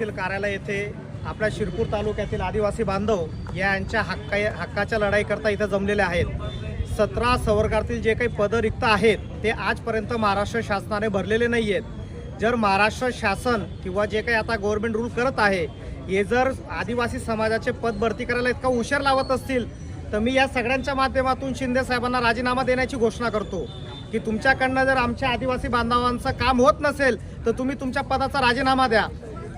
तहसील कार्यालय येथे आपल्या शिरपूर तालुक्यातील आदिवासी बांधव यांच्या हक्का हक्काच्या लढाईकरता इथं जमलेले आहेत. सतरा संवर्गातील जे काही पदं रिक्त आहेत ते आजपर्यंत महाराष्ट्र शासनाने भरलेले नाही आहेत जर महाराष्ट्र शासन किंवा जे काही आता गव्हर्नमेंट रूल करत आहे हे जर आदिवासी समाजाचे पद भरती करायला इतका उशीर लावत असतील तर मी या सगळ्यांच्या माध्यमातून शिंदे साहेबांना राजीनामा देण्याची घोषणा करतो. की तुमच्याकडनं जर आमच्या आदिवासी बांधवांचं काम होत नसेल तर तुम्ही तुमच्या पदाचा राजीनामा द्या.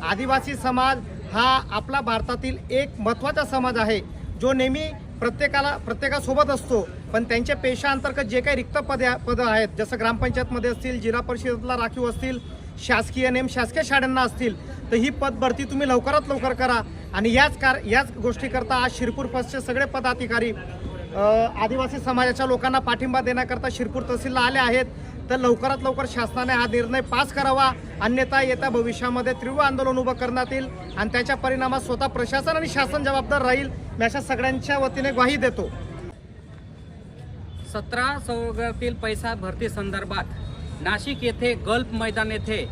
आदिवासी समाज हा आपला भारतातील एक महत्त्वाचा समाज आहे. जो नेहमी प्रत्येकाला प्रत्येकासोबत असतो. पण त्यांच्या पेशाअंतर्गत जे काही रिक्त पदे पदं आहेत जसं ग्रामपंचायतमध्ये असतील जिल्हा परिषदेला राखीव असतील शासकीय नेम शासकीय शाळांना असतील तर ही पद भरती तुम्ही लवकरात लवकर करा. आणि याच कार याच गोष्टीकरता आज शिरपूर फसचे सगळे पदाधिकारी आदिवासी समाजाच्या लोकांना पाठिंबा देण्याकरता शिरपूर तहसीलला आले आहेत. तर लवकरात लवकर शासनाने हा निर्णय पास करावा. अन्यथा येत्या भविष्यामध्ये तीव्र आंदोलन उभं करण्यात येईल आणि त्याच्या परिणामात स्वतः प्रशासन आणि शासन जबाबदार राहील मी अशा सगळ्यांच्या वतीने ग्वाही देतो. सतरा संवर्गातील पैसा भरती संदर्भात नाशिक येथे गल्फ मैदान येथे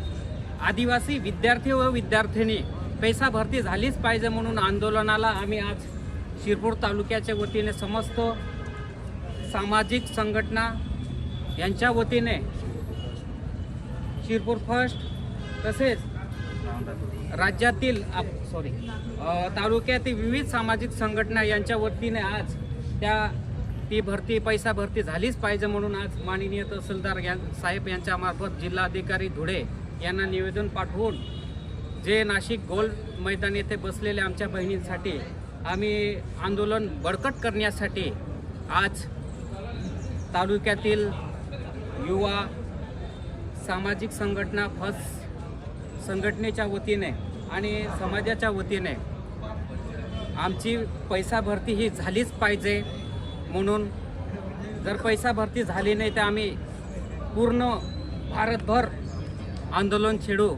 आदिवासी विद्यार्थी व विद्यार्थिनी पैसा भरती झालीच पाहिजे म्हणून आंदोलनाला आम्ही आज शिरपूर तालुक्याच्या वतीने समस्त सामाजिक संघटना यांच्या वतीने शिरपूर फर्स्ट तसेच राज्यातील सॉरी तालुक्यातील विविध सामाजिक संघटना यांच्या वतीने आज त्या ती भरती पैसा भरती झालीच पाहिजे म्हणून आज माननीय तहसीलदार या साहेब यांच्या मार्फत जिल्हाधिकारी धुळे यांना निवेदन पाठवून जे नाशिक गोल मैदान येथे बसलेल्या आमच्या बहिणींसाठी आम्ही आंदोलन बळकट करण्यासाठी आज तालुक्यातील युवा सामाजिक संघटना फस संघटनेच्या वतीने आणि समाजाच्या वतीने आमची पैसा भरती ही झालीच पाहिजे म्हणून जर पैसा भरती झाली नाही तर आम्ही पूर्ण भारतभर आंदोलन छेडू.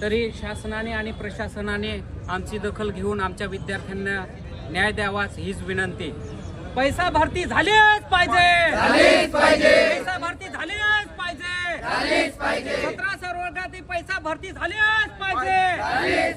तरी शासनाने आणि प्रशासनाने आमची दखल घेऊन आमच्या विद्यार्थ्यांना न्याय द्यावाच हीच विनंती. पैसा भरती झालीच पाहिजे. झालीच पाहिजे. पाहिजे. सतरा सर्वर्गातील पैसा भरती झालीच पाहिजे.